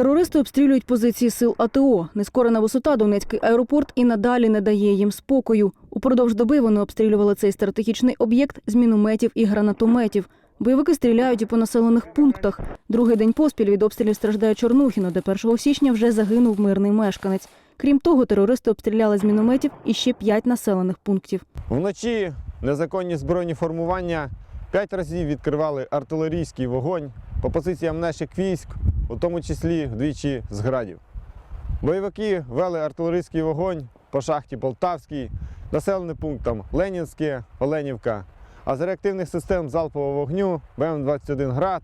Терористи обстрілюють позиції сил АТО. Нескорена висота Донецький аеропорт і надалі не дає їм спокою. Упродовж доби вони обстрілювали цей стратегічний об'єкт з мінометів і гранатометів. Бойовики стріляють і по населених пунктах. Другий день поспіль від обстрілів страждає Чорнухіно, де 1 січня вже загинув мирний мешканець. Крім того, терористи обстріляли з мінометів і ще п'ять населених пунктів. Вночі незаконні збройні формування п'ять разів відкривали артилерійський вогонь по позиціям наших військ, у тому числі вдвічі з градів. Бойовики вели артилерійський вогонь по шахті Полтавській, населеним пунктам Ленінське, Оленівка, а з реактивних систем залпового вогню БМ-21 град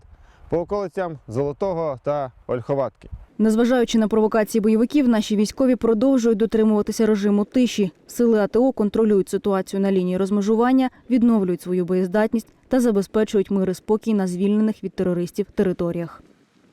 по околицям Золотого та Ольховатки. Незважаючи на провокації бойовиків, наші військові продовжують дотримуватися режиму тиші. Сили АТО контролюють ситуацію на лінії розмежування, відновлюють свою боєздатність та забезпечують мир і спокій на звільнених від терористів територіях.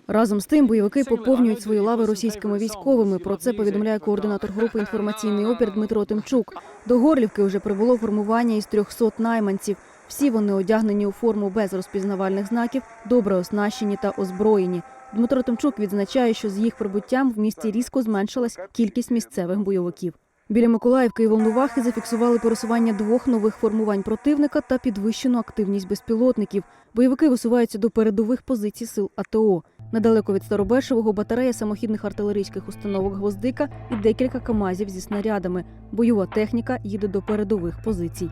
Разом з тим, бойовики поповнюють свої лави російськими військовими. Про це повідомляє координатор групи інформаційний опір Дмитро Тимчук. До Горлівки вже прибуло формування із 300 найманців. Всі вони одягнені у форму без розпізнавальних знаків, добре оснащені та озброєні. Дмитро Тимчук відзначає, що з їх прибуттям в місті різко зменшилась кількість місцевих бойовиків. Біля Миколаївки і Волновахи зафіксували пересування двох нових формувань противника та підвищену активність безпілотників. Бойовики висуваються до передових позицій сил АТО. Недалеко від Старобешевого батарея самохідних артилерійських установок «Гвоздика» і декілька камазів зі снарядами. Бойова техніка їде до передових позицій.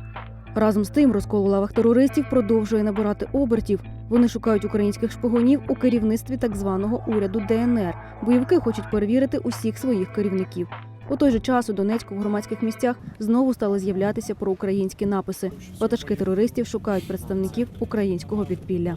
Разом з тим, розкол у лавах терористів продовжує набирати обертів. Вони шукають українських шпигунів у керівництві так званого уряду ДНР. Бойовики хочуть перевірити усіх своїх керівників. У той же час у Донецьку в громадських місцях знову стали з'являтися проукраїнські написи. Ватажки терористів шукають представників українського підпілля.